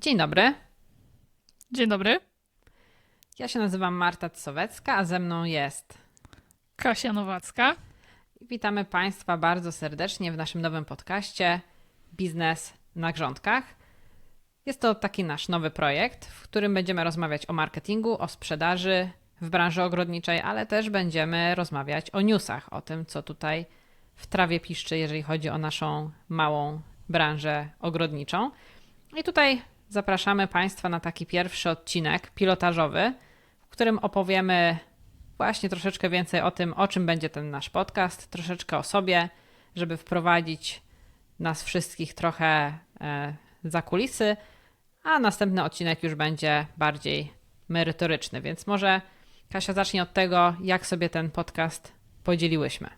Dzień dobry. Dzień dobry. Ja się nazywam Marta Sowecka, a ze mną jest Kasia Nowacka. Witamy Państwa bardzo serdecznie w naszym nowym podcaście Biznes na grządkach. Jest to taki nasz nowy projekt, w którym będziemy rozmawiać o marketingu, o sprzedaży w branży ogrodniczej, ale też będziemy rozmawiać o newsach, o tym, co tutaj w trawie piszczy, jeżeli chodzi o naszą małą branżę ogrodniczą. I tutaj zapraszamy Państwa na taki pierwszy odcinek pilotażowy, w którym opowiemy właśnie troszeczkę więcej o tym, o czym będzie ten nasz podcast, troszeczkę o sobie, żeby wprowadzić nas wszystkich trochę e, za kulisy, a następny odcinek już będzie bardziej merytoryczny. Więc może Kasia zacznie od tego, jak sobie ten podcast podzieliłyśmy.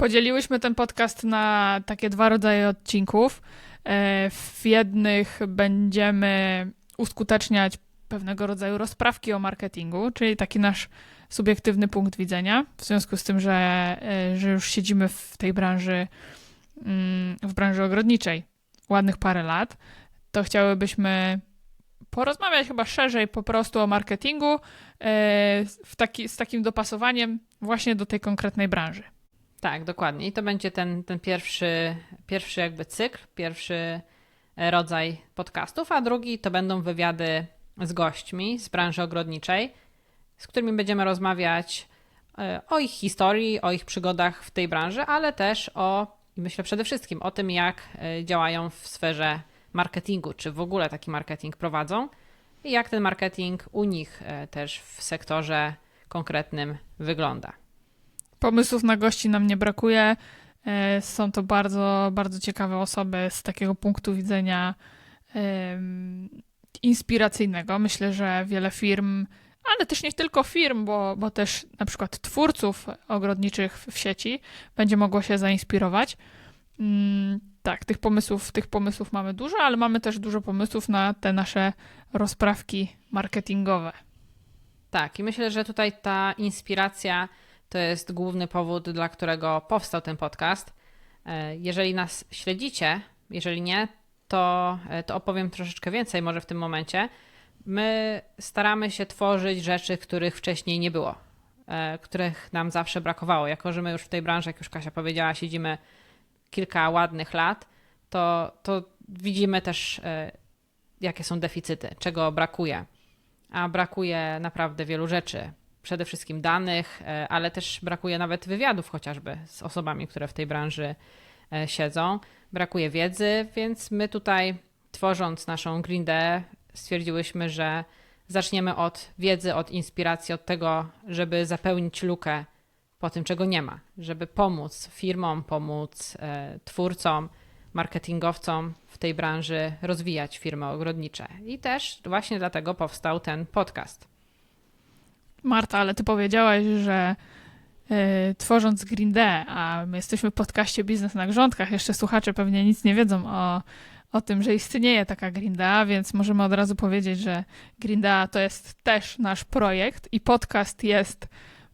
Podzieliłyśmy ten podcast na takie dwa rodzaje odcinków. E, w jednych będziemy uskuteczniać pewnego rodzaju rozprawki o marketingu, czyli taki nasz subiektywny punkt widzenia, w związku z tym, że, e, że już siedzimy w tej branży, mm, w branży ogrodniczej ładnych parę lat, to chciałybyśmy porozmawiać chyba szerzej po prostu o marketingu e, w taki, z takim dopasowaniem właśnie do tej konkretnej branży. Tak, dokładnie. I to będzie ten, ten pierwszy, pierwszy jakby cykl, pierwszy rodzaj podcastów, a drugi to będą wywiady z gośćmi z branży ogrodniczej, z którymi będziemy rozmawiać e, o ich historii, o ich przygodach w tej branży, ale też o, myślę przede wszystkim o tym, jak e, działają w sferze marketingu, czy w ogóle taki marketing prowadzą i jak ten marketing u nich e, też w sektorze konkretnym wygląda. Pomysłów na gości nam nie brakuje. Są to bardzo, bardzo ciekawe osoby z takiego punktu widzenia inspiracyjnego. Myślę, że wiele firm, ale też nie tylko firm, bo, bo też na przykład twórców ogrodniczych w sieci będzie mogło się zainspirować. Mm, tak, tych pomysłów, tych pomysłów mamy dużo, ale mamy też dużo pomysłów na te nasze rozprawki marketingowe. Tak, i myślę, że tutaj ta inspiracja to jest główny powód, dla którego powstał ten podcast. E, jeżeli nas śledzicie, jeżeli nie, to, e, to opowiem troszeczkę więcej może w tym momencie. My staramy się tworzyć rzeczy, których wcześniej nie było, e, których nam zawsze brakowało. Jako, że my już w tej branży, jak już Kasia powiedziała, siedzimy kilka ładnych lat, to, to widzimy też, jakie są deficyty, czego brakuje. A brakuje naprawdę wielu rzeczy. Przede wszystkim danych, ale też brakuje nawet wywiadów chociażby z osobami, które w tej branży siedzą brakuje wiedzy, więc my tutaj, tworząc naszą Green Day, stwierdziłyśmy, że zaczniemy od wiedzy, od inspiracji, od tego, żeby zapełnić lukę po tym, czego nie ma, żeby pomóc firmom, pomóc e, twórcom, marketingowcom w tej branży rozwijać firmy ogrodnicze. I też właśnie dlatego powstał ten podcast. Marta, ale ty powiedziałaś, że E, tworząc Green Day, a my jesteśmy w podcaście Biznes na Grządkach, jeszcze słuchacze pewnie nic nie wiedzą o, o tym, że istnieje taka Green Day, więc możemy od razu powiedzieć, że Green Day to jest też nasz projekt i podcast jest,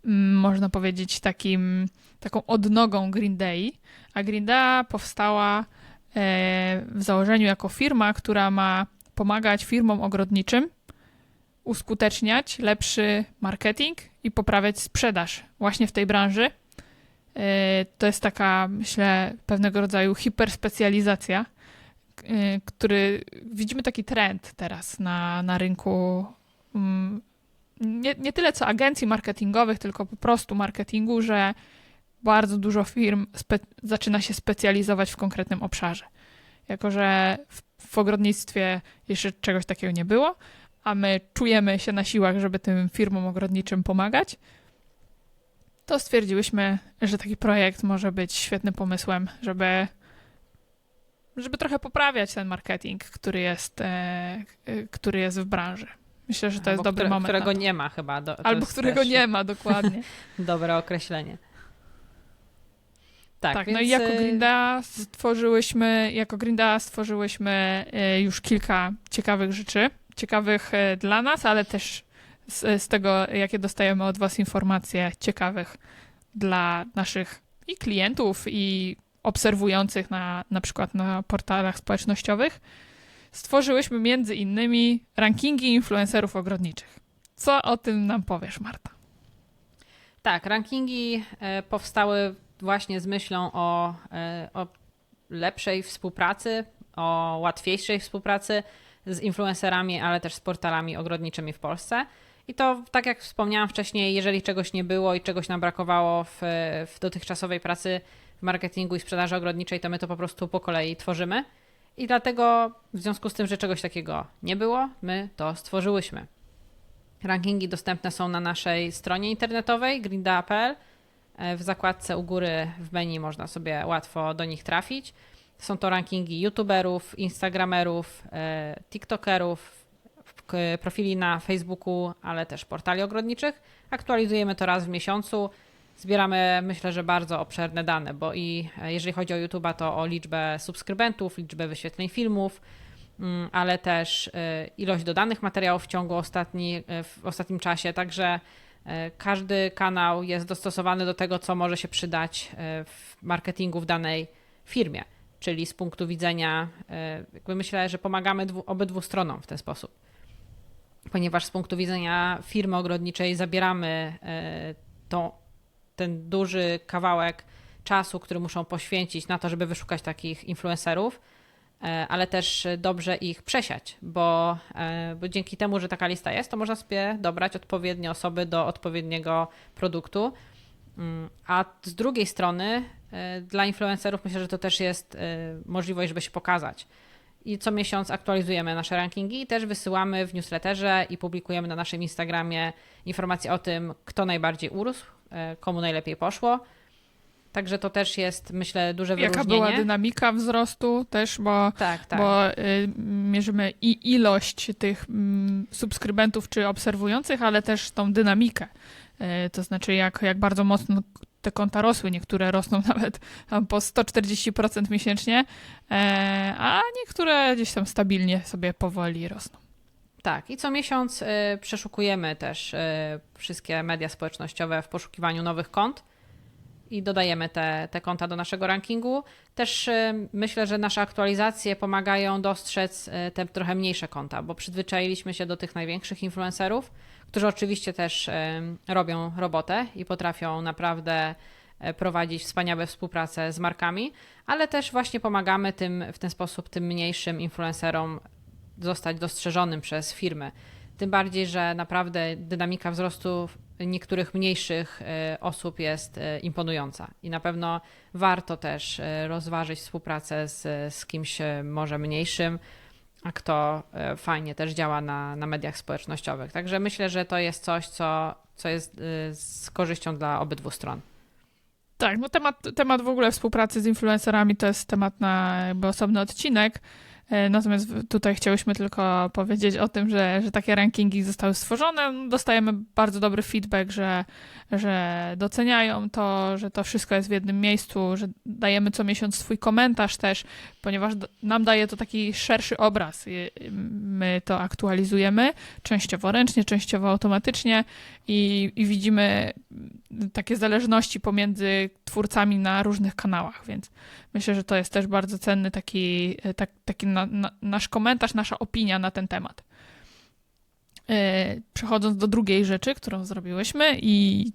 mm, można powiedzieć, takim, taką odnogą Green Day, a Green Day powstała e, w założeniu jako firma, która ma pomagać firmom ogrodniczym uskuteczniać lepszy marketing i poprawiać sprzedaż właśnie w tej branży. E, to jest taka, myślę, pewnego rodzaju hiperspecjalizacja, e, który widzimy taki trend teraz na, na rynku. Mm, nie, nie tyle co agencji marketingowych, tylko po prostu marketingu, że bardzo dużo firm zaczyna się specjalizować w konkretnym obszarze. Jako, że w, w ogrodnictwie jeszcze czegoś takiego nie było, a my czujemy się na siłach, żeby tym firmom ogrodniczym pomagać, to stwierdziłyśmy, że taki projekt może być świetnym pomysłem, żeby, żeby trochę poprawiać ten marketing, który jest, e, który jest w branży. Myślę, że to jest dobry które, moment. Którego nie ma chyba. Do, Albo którego nie ma, dokładnie. Dobre określenie. Tak, tak więc... no i jako y, Grinda stworzyłyśmy, jako Grinda stworzyłyśmy y, już kilka ciekawych rzeczy ciekawych e, dla nas, ale też z, z tego, jakie dostajemy od Was informacje ciekawych dla naszych i klientów, i obserwujących na, na przykład na portalach społecznościowych. stworzyłyśmy między innymi rankingi influencerów ogrodniczych. Co o tym nam powiesz, Marta? Tak, rankingi e, powstały właśnie z myślą o, e, o lepszej współpracy, o łatwiejszej współpracy z influencerami, ale też z portalami ogrodniczymi w Polsce. I to, tak jak wspomniałam wcześniej, jeżeli czegoś nie było i czegoś nam brakowało w, w dotychczasowej pracy w marketingu i sprzedaży ogrodniczej, to my to po prostu po kolei tworzymy. I dlatego, w związku z tym, że czegoś takiego nie było, my to stworzyłyśmy. Rankingi dostępne są na naszej stronie internetowej grinda.pl. W zakładce u góry w menu można sobie łatwo do nich trafić. Są to rankingi youtuberów, instagramerów, e, tiktokerów, profili na Facebooku, ale też portali ogrodniczych. Aktualizujemy to raz w miesiącu. Zbieramy, myślę, że bardzo obszerne dane, bo i e, jeżeli chodzi o YouTube'a, to o liczbę subskrybentów, liczbę wyświetleń filmów, mm, ale też e, ilość dodanych materiałów w ciągu ostatni, w ostatnim czasie. Także każdy kanał jest dostosowany do tego, co może się przydać w marketingu w danej firmie czyli z punktu widzenia, e, jakby myślę, że pomagamy dwu, obydwu stronom w ten sposób. Ponieważ z punktu widzenia firmy ogrodniczej zabieramy e, to, ten duży kawałek czasu, który muszą poświęcić na to, żeby wyszukać takich influencerów, e, ale też dobrze ich przesiać, bo, bo dzięki temu, że taka lista jest, to można sobie dobrać odpowiednie osoby do odpowiedniego produktu. Mm, a z drugiej strony dla influencerów myślę, że to też jest e, możliwość, żeby się pokazać. I co miesiąc aktualizujemy nasze rankingi i też wysyłamy w newsletterze i publikujemy na naszym Instagramie informacje o tym, kto najbardziej urósł, e, komu najlepiej poszło. Także to też jest, myślę, duże wyróżnienie. Jaka była dynamika wzrostu też, bo, tak, tak. bo y, mierzymy i ilość tych y, subskrybentów czy obserwujących, ale też tą dynamikę. Y, to znaczy, jak, jak bardzo mocno te konta rosły, niektóre rosną nawet po 140% miesięcznie, e, a niektóre gdzieś tam stabilnie sobie powoli rosną. Tak, i co miesiąc y, przeszukujemy też y, wszystkie media społecznościowe w poszukiwaniu nowych kont i dodajemy te, te konta do naszego rankingu. Też y, myślę, że nasze aktualizacje pomagają dostrzec te trochę mniejsze konta, bo przyzwyczailiśmy się do tych największych influencerów, którzy oczywiście też robią robotę i potrafią naprawdę e, prowadzić wspaniałe współpracę z markami, ale też właśnie pomagamy tym w ten sposób tym mniejszym influencerom zostać dostrzeżonym przez firmy. Tym bardziej, że naprawdę dynamika wzrostu niektórych mniejszych e, osób jest e, imponująca i na pewno warto też rozważyć współpracę z, z kimś może mniejszym, a kto e, fajnie też działa na, na mediach społecznościowych. Także myślę, że to jest coś, co, co jest e, z korzyścią dla obydwu stron. Tak, no temat, temat w ogóle współpracy z influencerami to jest temat na jakby osobny odcinek. E, natomiast tutaj chciałyśmy tylko powiedzieć o tym, że, że takie rankingi zostały stworzone. Dostajemy bardzo dobry feedback, że, że doceniają to, że to wszystko jest w jednym miejscu, że dajemy co miesiąc swój komentarz też, ponieważ nam daje to taki szerszy obraz. My to aktualizujemy częściowo ręcznie, częściowo automatycznie i, i widzimy takie zależności pomiędzy twórcami na różnych kanałach, więc myślę, że to jest też bardzo cenny taki, tak, taki na, na, nasz komentarz, nasza opinia na ten temat. E, przechodząc do drugiej rzeczy, którą zrobiłyśmy, i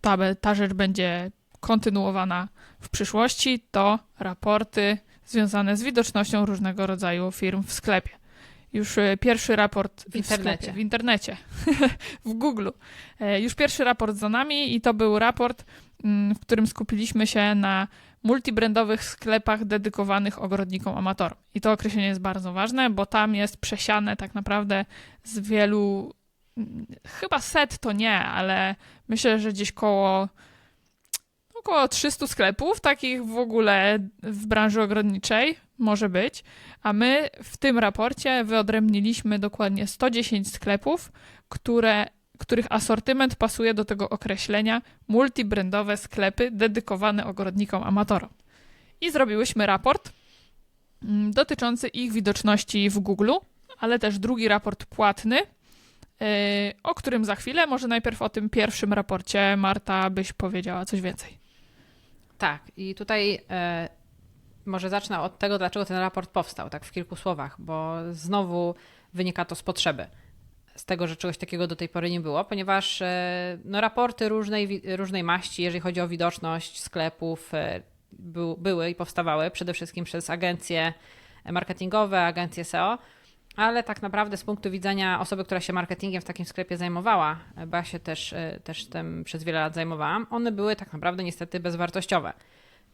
ta, ta rzecz będzie kontynuowana w przyszłości, to raporty związane z widocznością różnego rodzaju firm w sklepie. Już e, pierwszy raport w internecie, w, sklepie, w, internecie, w Google. E, już pierwszy raport za nami i to był raport, mm, w którym skupiliśmy się na multibrandowych sklepach dedykowanych ogrodnikom amatorom. I to określenie jest bardzo ważne, bo tam jest przesiane tak naprawdę z wielu, mm, chyba set to nie, ale myślę, że gdzieś koło około 300 sklepów, takich w ogóle w branży ogrodniczej może być, a my w tym raporcie wyodrębniliśmy dokładnie 110 sklepów, które których asortyment pasuje do tego określenia multibrandowe sklepy dedykowane ogrodnikom amatorom. I zrobiłyśmy raport mm, dotyczący ich widoczności w Google, ale też drugi raport płatny, yy, o którym za chwilę. Może najpierw o tym pierwszym raporcie, Marta, byś powiedziała coś więcej. Tak, i tutaj e, może zacznę od tego, dlaczego ten raport powstał, tak w kilku słowach, bo znowu wynika to z potrzeby. Z tego, że czegoś takiego do tej pory nie było, ponieważ e, no, raporty różnej, różnej maści, jeżeli chodzi o widoczność sklepów, e, był, były i powstawały przede wszystkim przez agencje marketingowe, agencje SEO, ale tak naprawdę z punktu widzenia osoby, która się marketingiem w takim sklepie zajmowała, bo ja się też, też tym przez wiele lat zajmowałam, one były tak naprawdę niestety bezwartościowe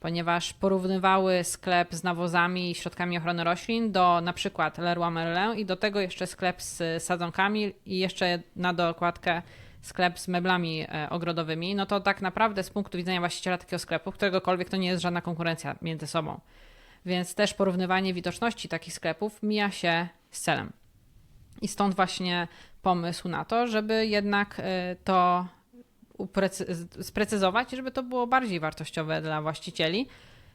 ponieważ porównywały sklep z nawozami i środkami ochrony roślin do na przykład Leroy Merlin i do tego jeszcze sklep z sadzonkami i jeszcze na dokładkę sklep z meblami e, ogrodowymi, no to tak naprawdę z punktu widzenia właściciela takiego sklepu, któregokolwiek to nie jest żadna konkurencja między sobą. Więc też porównywanie widoczności takich sklepów mija się z celem. I stąd właśnie pomysł na to, żeby jednak e, to sprecyzować, żeby to było bardziej wartościowe dla właścicieli.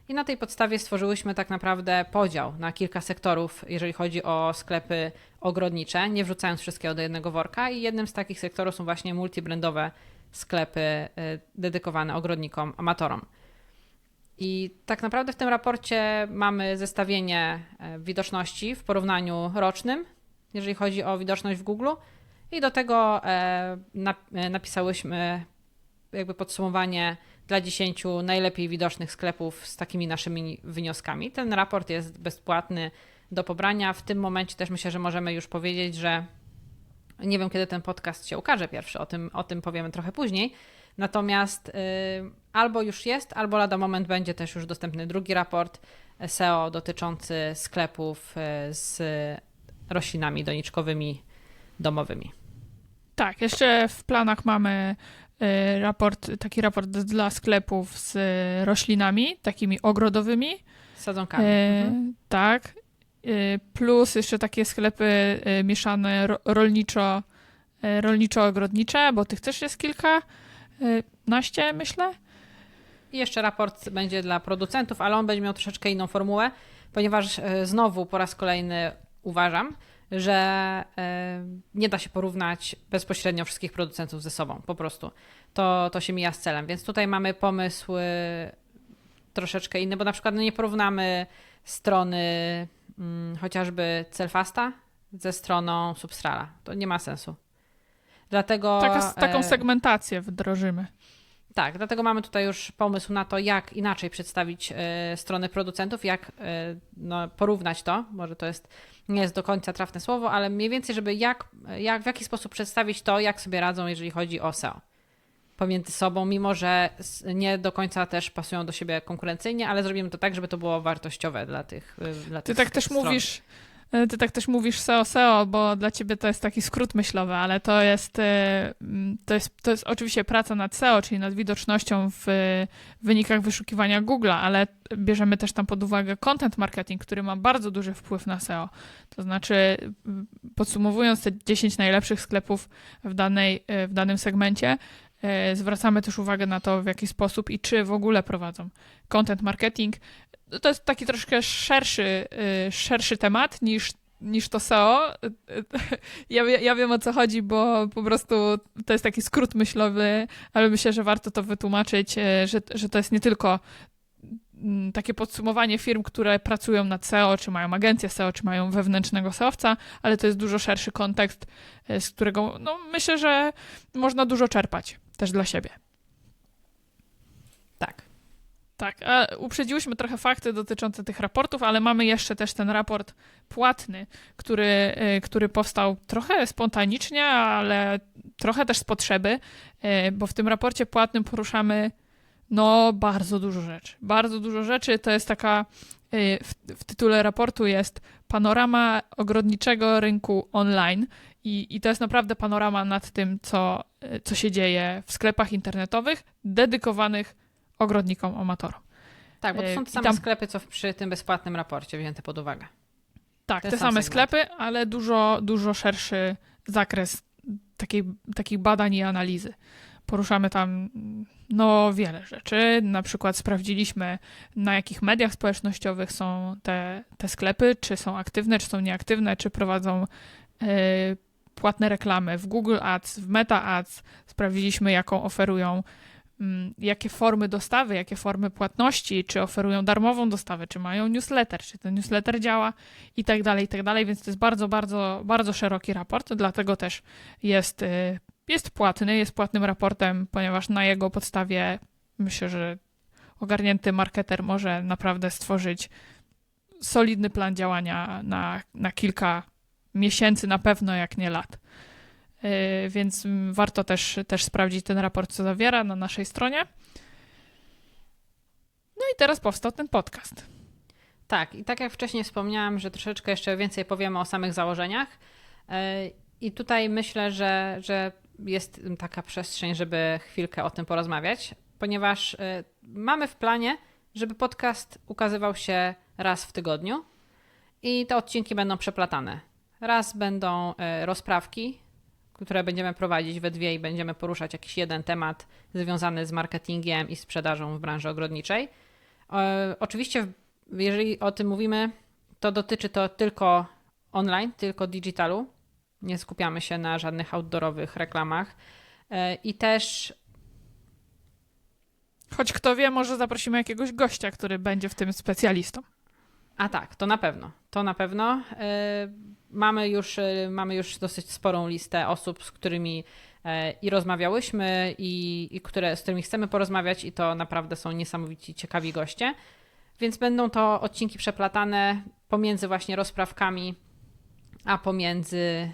I na tej podstawie stworzyłyśmy tak naprawdę podział na kilka sektorów, jeżeli chodzi o sklepy ogrodnicze, nie wrzucając wszystkiego do jednego worka. I jednym z takich sektorów są właśnie multibrandowe sklepy y, dedykowane ogrodnikom, amatorom. I tak naprawdę w tym raporcie mamy zestawienie e, widoczności w porównaniu rocznym, jeżeli chodzi o widoczność w Google. I do tego e, e, napisałyśmy jakby podsumowanie dla 10 najlepiej widocznych sklepów z takimi naszymi wnioskami. Ten raport jest bezpłatny do pobrania. W tym momencie też myślę, że możemy już powiedzieć, że nie wiem, kiedy ten podcast się ukaże pierwszy, o tym, o tym powiemy trochę później. Natomiast y, albo już jest, albo lada moment będzie też już dostępny drugi raport SEO dotyczący sklepów y, z roślinami doniczkowymi domowymi. Tak, jeszcze w planach mamy raport, taki raport dla sklepów z roślinami, takimi ogrodowymi. Sadzonkami. Mhm. Tak. Plus jeszcze takie sklepy mieszane rolniczo, rolniczo-ogrodnicze, bo tych też jest kilka naście, myślę. I jeszcze raport będzie dla producentów, ale on będzie miał troszeczkę inną formułę, ponieważ znowu po raz kolejny uważam, że e, nie da się porównać bezpośrednio wszystkich producentów ze sobą. Po prostu to, to się mija z celem. Więc tutaj mamy pomysł troszeczkę inny, bo na przykład no nie porównamy strony hmm, chociażby Celfasta ze stroną Substrala. To nie ma sensu. Dlatego. Taka, taką e, segmentację wdrożymy. Tak, dlatego mamy tutaj już pomysł na to, jak inaczej przedstawić y, strony producentów, jak y, no, porównać to. Może to jest nie jest do końca trafne słowo, ale mniej więcej, żeby jak, jak w jaki sposób przedstawić to, jak sobie radzą, jeżeli chodzi o SEO pomiędzy sobą, mimo że nie do końca też pasują do siebie konkurencyjnie, ale zrobimy to tak, żeby to było wartościowe dla tych. Dla Ty tych tak też stron. mówisz E, ty tak też mówisz SEO, SEO, bo dla ciebie to jest taki skrót myślowy, ale to jest, e, to jest, to jest oczywiście praca nad SEO, czyli nad widocznością w wynikach wyszukiwania Google, ale bierzemy też tam pod uwagę content marketing, który ma bardzo duży wpływ na SEO. To znaczy, podsumowując te 10 najlepszych sklepów w, danej, e, w danym segmencie, zwracamy też uwagę na to, w jaki sposób i czy w ogóle prowadzą content marketing, to jest taki troszkę szerszy, y, szerszy temat niż, niż to SEO. Ja, ja wiem o co chodzi, bo po prostu to jest taki skrót myślowy, ale myślę, że warto to wytłumaczyć, y, że, że to jest nie tylko mm, takie podsumowanie firm, które pracują nad SEO, czy mają agencję SEO, czy mają wewnętrznego SEOwca, ale to jest dużo szerszy kontekst, y, z którego no, myślę, że można dużo czerpać też dla siebie. Tak. A uprzedziłyśmy trochę fakty dotyczące tych raportów, ale mamy jeszcze też ten raport płatny, który, y, który powstał trochę spontanicznie, ale trochę też z potrzeby, y, bo w tym raporcie płatnym poruszamy no bardzo dużo rzeczy. Bardzo dużo rzeczy. To jest taka, y, w, w tytule raportu jest panorama ogrodniczego rynku online i, i to jest naprawdę panorama nad tym, co, co się dzieje w sklepach internetowych dedykowanych ogrodnikom, amatorom. Tak, bo to są te same tam... sklepy, co przy tym bezpłatnym raporcie wzięte pod uwagę. Tak, te, te same segment. sklepy, ale dużo, dużo szerszy zakres takiej, takich badań i analizy. Poruszamy tam no, wiele rzeczy. Na przykład sprawdziliśmy, na jakich mediach społecznościowych są te, te sklepy, czy są aktywne, czy są nieaktywne, czy prowadzą y, płatne reklamy w Google Ads, w Meta Ads. Sprawdziliśmy, jaką oferują jakie formy dostawy, jakie formy płatności, czy oferują darmową dostawę, czy mają newsletter, czy ten newsletter działa i tak dalej, i tak dalej, więc to jest bardzo, bardzo, bardzo szeroki raport, dlatego też jest, y, jest płatny, jest płatnym raportem, ponieważ na jego podstawie myślę, że ogarnięty marketer może naprawdę stworzyć solidny plan działania na, na kilka miesięcy, na pewno, jak nie lat. Yy, więc warto też, też sprawdzić ten raport, co zawiera na naszej stronie. No i teraz powstał ten podcast. Tak, i tak jak wcześniej wspomniałam, że troszeczkę jeszcze więcej powiemy o samych założeniach. Yy, I tutaj myślę, że, że jest taka przestrzeń, żeby chwilkę o tym porozmawiać, ponieważ yy, mamy w planie, żeby podcast ukazywał się raz w tygodniu i te odcinki będą przeplatane. Raz będą rozprawki, które będziemy prowadzić we dwie i będziemy poruszać jakiś jeden temat związany z marketingiem i sprzedażą w branży ogrodniczej. Oczywiście, jeżeli o tym mówimy, to dotyczy to tylko online, tylko digitalu. Nie skupiamy się na żadnych outdoorowych reklamach. E, I też. Choć kto wie, może zaprosimy jakiegoś gościa, który będzie w tym specjalistą. A tak, to na pewno. To na pewno. E, mamy już, e, mamy już dosyć sporą listę osób, z którymi e, i rozmawiałyśmy, i, i które, z którymi chcemy porozmawiać, i to naprawdę są niesamowici, ciekawi goście. Więc będą to odcinki przeplatane pomiędzy właśnie rozprawkami, a pomiędzy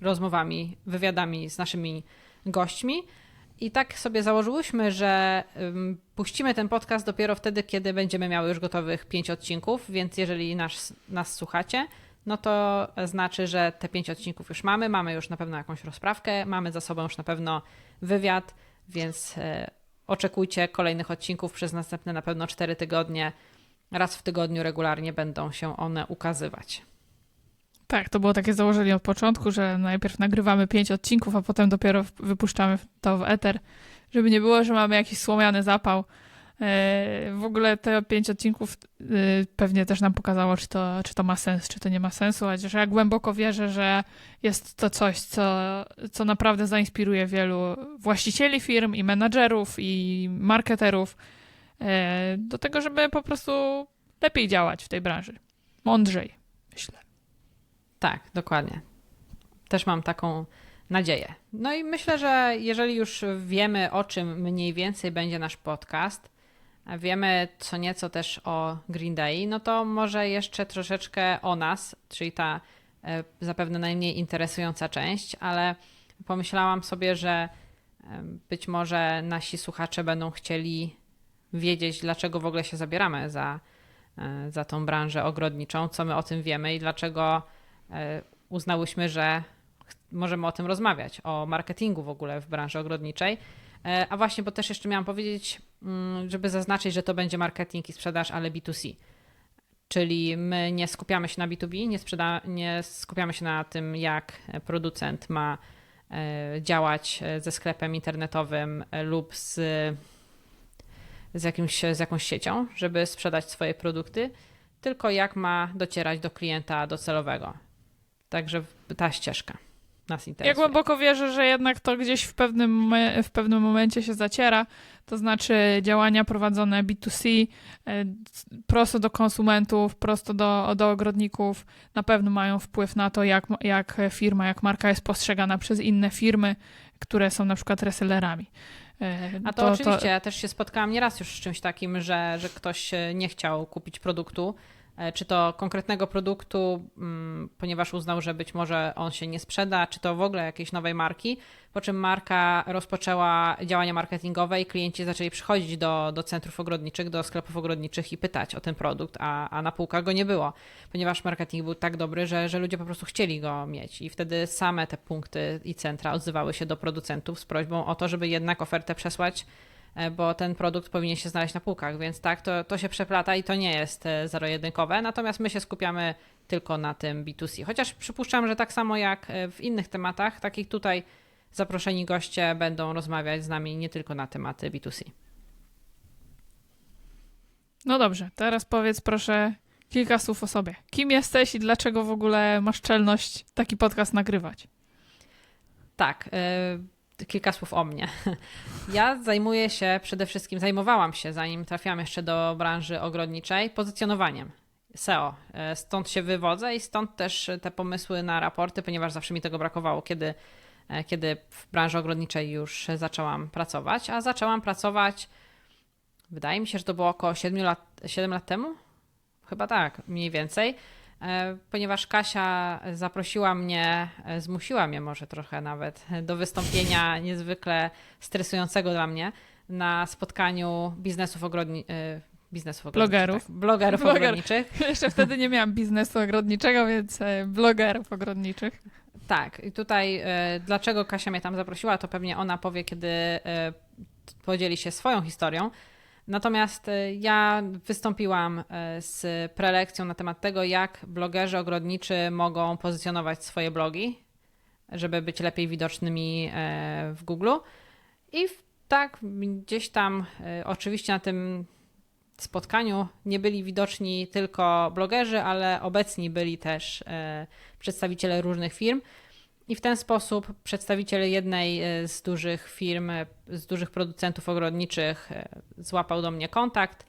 rozmowami, wywiadami z naszymi gośćmi. I tak sobie założyłyśmy, że puścimy ten podcast dopiero wtedy, kiedy będziemy miały już gotowych pięć odcinków, więc jeżeli nas, nas słuchacie, no to znaczy, że te pięć odcinków już mamy, mamy już na pewno jakąś rozprawkę, mamy za sobą już na pewno wywiad, więc e, oczekujcie kolejnych odcinków przez następne na pewno cztery tygodnie. Raz w tygodniu regularnie będą się one ukazywać. Tak, to było takie założenie od początku, że najpierw nagrywamy pięć odcinków, a potem dopiero wypuszczamy to w eter, żeby nie było, że mamy jakiś słomiany zapał. E, w ogóle te pięć odcinków e, pewnie też nam pokazało, czy to, czy to ma sens, czy to nie ma sensu, chociaż ja głęboko wierzę, że jest to coś, co, co naprawdę zainspiruje wielu właścicieli firm i menadżerów i marketerów e, do tego, żeby po prostu lepiej działać w tej branży. Mądrzej, myślę. Tak, dokładnie. Też mam taką nadzieję. No i myślę, że jeżeli już wiemy, o czym mniej więcej będzie nasz podcast, wiemy co nieco też o Green Day, no to może jeszcze troszeczkę o nas, czyli ta e, zapewne najmniej interesująca część, ale pomyślałam sobie, że e, być może nasi słuchacze będą chcieli wiedzieć, dlaczego w ogóle się zabieramy za, e, za tą branżę ogrodniczą, co my o tym wiemy i dlaczego uznałyśmy, że możemy o tym rozmawiać, o marketingu w ogóle w branży ogrodniczej. E, a właśnie, bo też jeszcze miałam powiedzieć, mm, żeby zaznaczyć, że to będzie marketing i sprzedaż, ale B2C. Czyli my nie skupiamy się na B2B, nie, sprzeda- nie skupiamy się na tym, jak producent ma e, działać ze sklepem internetowym lub z, z, jakimś, z jakąś siecią, żeby sprzedać swoje produkty, tylko jak ma docierać do klienta docelowego. Także ta ścieżka nas interesuje. Ja głęboko wierzę, że jednak to gdzieś w pewnym, w pewnym momencie się zaciera. To znaczy działania prowadzone B2C, e, prosto do konsumentów, prosto do, do ogrodników, na pewno mają wpływ na to, jak, jak firma, jak marka jest postrzegana przez inne firmy, które są na przykład resellerami. E, A to, to oczywiście, to... ja też się spotkałam nieraz już z czymś takim, że, że ktoś nie chciał kupić produktu, E, czy to konkretnego produktu, mm, ponieważ uznał, że być może on się nie sprzeda, czy to w ogóle jakiejś nowej marki, po czym marka rozpoczęła działania marketingowe i klienci zaczęli przychodzić do, do centrów ogrodniczych, do sklepów ogrodniczych i pytać o ten produkt, a, a na półkach go nie było, ponieważ marketing był tak dobry, że, że ludzie po prostu chcieli go mieć i wtedy same te punkty i centra odzywały się do producentów z prośbą o to, żeby jednak ofertę przesłać E, bo ten produkt powinien się znaleźć na półkach, więc tak, to, to się przeplata i to nie jest e, zero-jedynkowe, natomiast my się skupiamy tylko na tym B2C. Chociaż przypuszczam, że tak samo jak e, w innych tematach, takich tutaj zaproszeni goście będą rozmawiać z nami nie tylko na tematy B2C. No dobrze, teraz powiedz proszę kilka słów o sobie. Kim jesteś i dlaczego w ogóle masz czelność taki podcast nagrywać? Tak. Kilka słów o mnie. Ja zajmuję się przede wszystkim, zajmowałam się, zanim trafiłam jeszcze do branży ogrodniczej, pozycjonowaniem. SEO. E, stąd się wywodzę i stąd też te pomysły na raporty, ponieważ zawsze mi tego brakowało, kiedy, e, kiedy w branży ogrodniczej już zaczęłam pracować. A zaczęłam pracować, wydaje mi się, że to było około 7 lat, 7 lat temu. Chyba tak, mniej więcej. E, ponieważ Kasia zaprosiła mnie, zmusiła mnie może trochę nawet do wystąpienia niezwykle stresującego dla mnie na spotkaniu biznesów ogrodniczych biznesów blogerów. Tak, blogerów Bloger. ogrodniczych. Jeszcze wtedy nie miałam biznesu ogrodniczego, więc e, blogerów ogrodniczych. Tak, i tutaj e, dlaczego Kasia mnie tam zaprosiła, to pewnie ona powie, kiedy e, podzieli się swoją historią. Natomiast ja wystąpiłam z prelekcją na temat tego, jak blogerzy ogrodniczy mogą pozycjonować swoje blogi, żeby być lepiej widocznymi w Google. I tak gdzieś tam, oczywiście na tym spotkaniu nie byli widoczni tylko blogerzy, ale obecni byli też e, przedstawiciele różnych firm. I w ten sposób przedstawiciel jednej e, z dużych firm, e, z dużych producentów ogrodniczych złapał do mnie kontakt.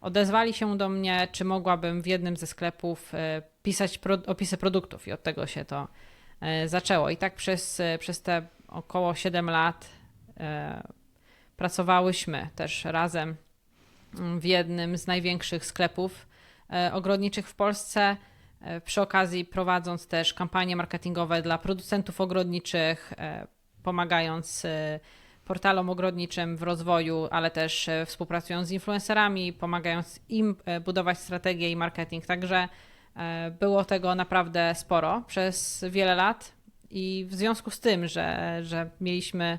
Odezwali się do mnie, czy mogłabym w jednym ze sklepów pisać pro, opisy produktów, i od tego się to zaczęło. I tak przez, przez te około 7 lat pracowałyśmy też razem w jednym z największych sklepów e, ogrodniczych w Polsce. E, przy okazji prowadząc też kampanie marketingowe dla producentów ogrodniczych, e, pomagając portalom ogrodniczym w rozwoju, ale też współpracując z influencerami, pomagając im budować strategię i marketing. Także było tego naprawdę sporo przez wiele lat i w związku z tym, że, że mieliśmy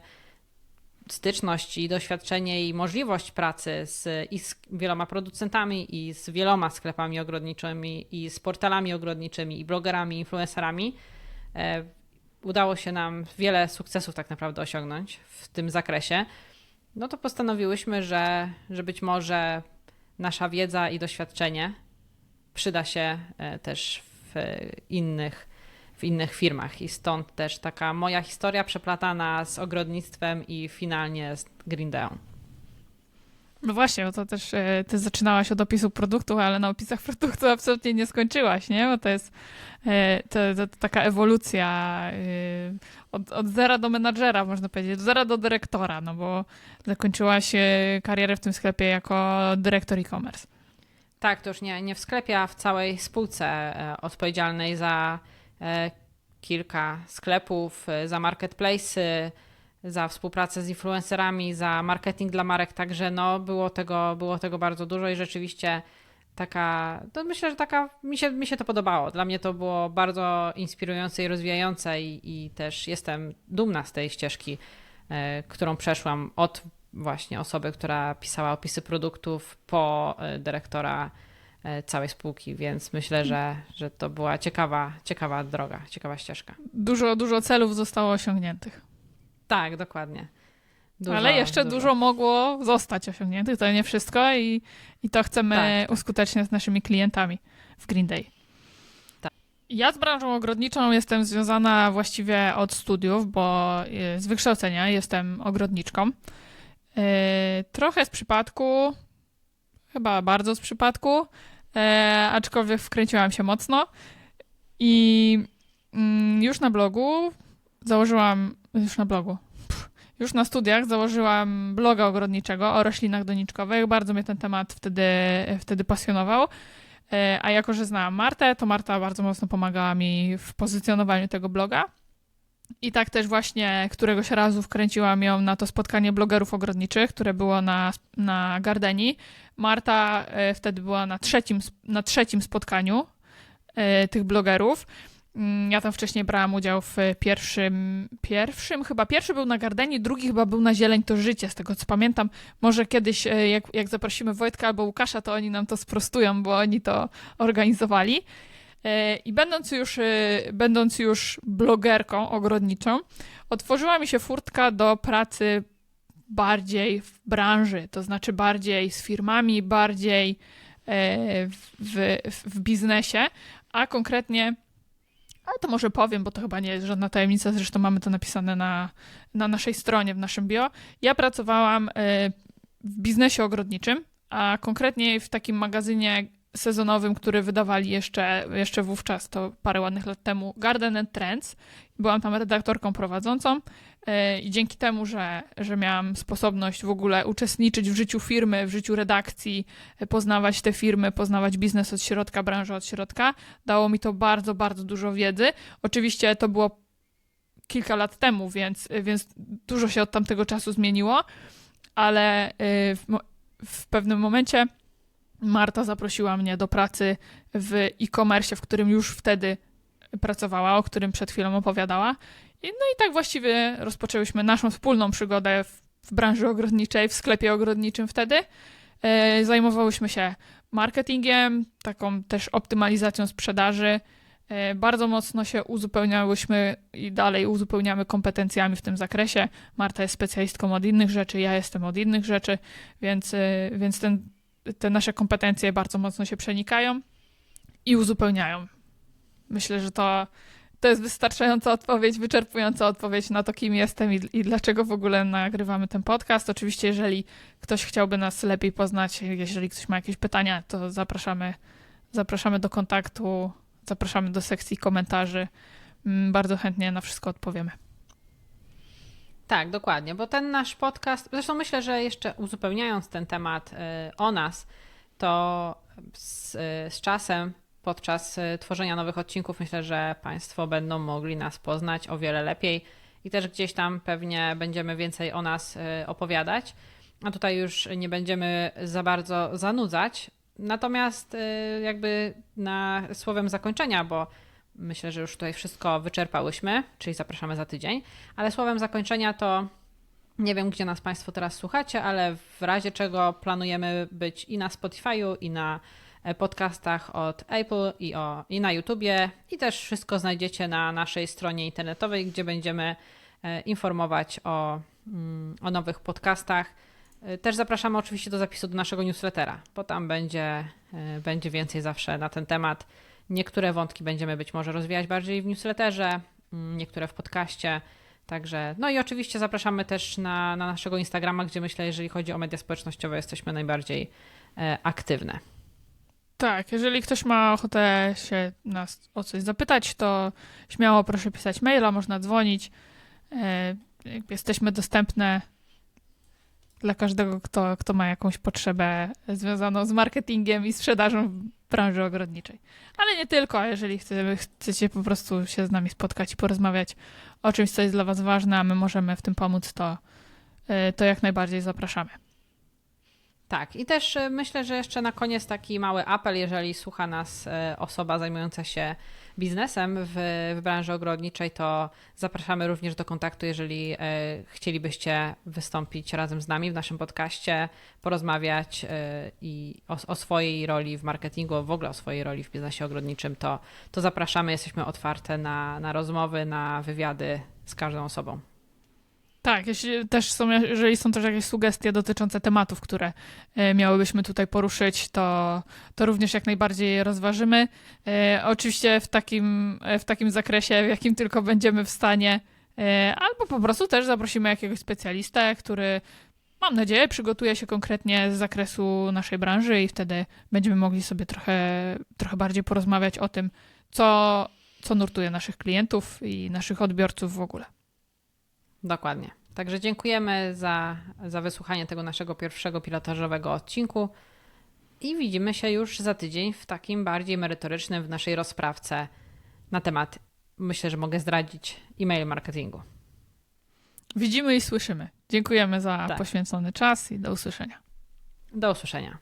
styczność i doświadczenie i możliwość pracy z, i z wieloma producentami, i z wieloma sklepami ogrodniczymi, i z portalami ogrodniczymi, i blogerami, influencerami. E, udało się nam wiele sukcesów tak naprawdę osiągnąć w tym zakresie. No to postanowiłyśmy, że, że być może nasza wiedza i doświadczenie przyda się e, też w innych w innych firmach. I stąd też taka moja historia przeplatana z ogrodnictwem i finalnie z Grindeą. No właśnie, bo to też e, ty zaczynałaś od opisu produktu, ale na opisach produktu absolutnie nie skończyłaś, nie? Bo to jest e, to, to, to taka ewolucja e, od, od zera do menadżera, można powiedzieć, od zera do dyrektora, no bo zakończyłaś karierę w tym sklepie jako dyrektor e-commerce. Tak, to już nie, nie w sklepie, a w całej spółce odpowiedzialnej za kilka sklepów, e, za marketplace, za współpracę z influencerami, za marketing dla marek, także no było tego, było tego bardzo dużo i rzeczywiście taka, to myślę, że taka, mi się, mi się to podobało. Dla mnie to było bardzo inspirujące i rozwijające i, i też jestem dumna z tej ścieżki, e, którą przeszłam od właśnie osoby, która pisała opisy produktów po dyrektora E, całej spółki, więc myślę, że, że to była ciekawa, ciekawa droga, ciekawa ścieżka. Dużo, dużo celów zostało osiągniętych. Tak, dokładnie. Dużo, Ale jeszcze dużo. dużo. mogło zostać osiągniętych, to nie wszystko i, i to chcemy tak, tak. uskuteczniać z naszymi klientami w Green Day. Tak. Ja z branżą ogrodniczą jestem związana właściwie od studiów, bo e, z wykształcenia jestem ogrodniczką. E, trochę z przypadku, chyba bardzo z przypadku, e, aczkolwiek wkręciłam się mocno. I mm, już na blogu założyłam, już na blogu, pff, już na studiach założyłam bloga ogrodniczego o roślinach doniczkowych. Bardzo mnie ten temat wtedy, wtedy pasjonował. E, a jako, że znałam Martę, to Marta bardzo mocno pomagała mi w pozycjonowaniu tego bloga. I tak też właśnie któregoś razu wkręciłam ją na to spotkanie blogerów ogrodniczych, które było na, na Gardeni. Marta e, wtedy była na trzecim, na trzecim spotkaniu e, tych blogerów. Mm, ja tam wcześniej brałam udział w pierwszym, pierwszym, chyba pierwszy był na Gardeni, drugi chyba był na Zieleń to Życie, z tego co pamiętam. Może kiedyś, e, jak, jak zaprosimy Wojtka albo Łukasza, to oni nam to sprostują, bo oni to organizowali. E, I będąc już, e, będąc już blogerką ogrodniczą, otworzyła mi się furtka do pracy bardziej w branży, to znaczy bardziej z firmami, bardziej e, w, w, w biznesie, a konkretnie, Ale to może powiem, bo to chyba nie jest żadna tajemnica, zresztą mamy to napisane na, na naszej stronie, w naszym bio. Ja pracowałam w biznesie ogrodniczym, a konkretnie w takim magazynie sezonowym, który wydawali jeszcze, jeszcze wówczas, to parę ładnych lat temu, Garden and Trends. Byłam tam redaktorką prowadzącą y, i dzięki temu, że, że miałam sposobność w ogóle uczestniczyć w życiu firmy, w życiu redakcji, y, poznawać te firmy, poznawać biznes od środka, branżę od środka, dało mi to bardzo, bardzo dużo wiedzy. Oczywiście to było kilka lat temu, więc, więc dużo się od tamtego czasu zmieniło, ale y, w, w pewnym momencie Marta zaprosiła mnie do pracy w e-commerce, w którym już wtedy pracowała, o którym przed chwilą opowiadała. No i tak właściwie rozpoczęłyśmy naszą wspólną przygodę w, w branży ogrodniczej, w sklepie ogrodniczym wtedy. E, zajmowałyśmy się marketingiem, taką też optymalizacją sprzedaży. E, Bardzo mocno się uzupełniałyśmy i dalej uzupełniamy kompetencjami w tym zakresie. Marta jest specjalistką od innych rzeczy, ja jestem od innych rzeczy, więc, e, więc ten, te nasze kompetencje bardzo mocno się przenikają i uzupełniają. Myślę, że to, to jest wystarczająca odpowiedź, wyczerpująca odpowiedź na to, kim jestem i, i dlaczego w ogóle nagrywamy ten podcast. Oczywiście, jeżeli ktoś chciałby nas lepiej poznać, jeżeli ktoś ma jakieś pytania, to zapraszamy, zapraszamy do kontaktu, zapraszamy do sekcji komentarzy. Mm, Bardzo chętnie na wszystko odpowiemy. Tak, dokładnie, bo ten nasz podcast, zresztą myślę, że jeszcze uzupełniając ten temat y, o nas, to z, z czasem, podczas y, tworzenia nowych odcinków, myślę, że Państwo będą mogli nas poznać o wiele lepiej i też gdzieś tam pewnie będziemy więcej o nas y, opowiadać. A tutaj już nie będziemy za bardzo zanudzać. Natomiast jakby na słowem zakończenia, bo myślę, że już tutaj wszystko wyczerpałyśmy, czyli zapraszamy za tydzień. Ale słowem zakończenia to nie wiem, gdzie nas Państwo teraz słuchacie, ale w razie czego planujemy być i na Spotify'u, i na e, podcastach od Apple, i, o, i na YouTubie. I też wszystko znajdziecie na naszej stronie internetowej, gdzie będziemy e, informować o, mm, o nowych podcastach. E, Też zapraszamy oczywiście do zapisu do naszego newslettera, bo tam będzie, będzie więcej zawsze na ten temat. Niektóre wątki będziemy być może rozwijać bardziej w newsletterze, mm, niektóre w podcaście. Także, no i oczywiście zapraszamy też na, na naszego Instagrama, gdzie myślę, jeżeli chodzi o media społecznościowe, jesteśmy najbardziej e, aktywne. Tak, jeżeli ktoś ma ochotę się nas o coś zapytać, to śmiało proszę pisać maila, można dzwonić. E, Jesteśmy dostępne dla każdego, kto, kto ma jakąś potrzebę związaną z marketingiem i sprzedażą branży ogrodniczej. Ale nie tylko, jeżeli chcecie, chcecie po prostu się z nami spotkać i porozmawiać o czymś, co jest dla Was ważne, a my możemy w tym pomóc, to, e, to jak najbardziej zapraszamy. Tak, i też e, myślę, że jeszcze na koniec taki mały apel, jeżeli słucha nas e, osoba zajmująca się biznesem w, w branży ogrodniczej, to zapraszamy również do kontaktu, jeżeli e, chcielibyście wystąpić razem z nami w naszym podcaście, porozmawiać e, i o, o swojej roli w marketingu, w ogóle o swojej roli w biznesie ogrodniczym, to, to zapraszamy, jesteśmy otwarte na, na rozmowy, na wywiady z każdą osobą. Tak, jeśli też są, jeżeli są też jakieś sugestie dotyczące tematów, które e, miałybyśmy tutaj poruszyć, to, to również jak najbardziej rozważymy. E, oczywiście w takim, e, w takim zakresie, w jakim tylko będziemy w stanie, albo po prostu też zaprosimy jakiegoś specjalistę, który mam nadzieję przygotuje się konkretnie z zakresu naszej branży i wtedy będziemy mogli sobie trochę, trochę bardziej porozmawiać o tym, co, co nurtuje naszych klientów i naszych odbiorców w ogóle. Dokładnie. Także dziękujemy za, za wysłuchanie tego naszego pierwszego pilotażowego odcinku i widzimy się już za tydzień w takim bardziej merytorycznym w naszej rozprawce na temat, myślę, że mogę zdradzić, e-mail marketingu. Widzimy i słyszymy. Dziękujemy za Tak. poświęcony czas i do usłyszenia. Do usłyszenia.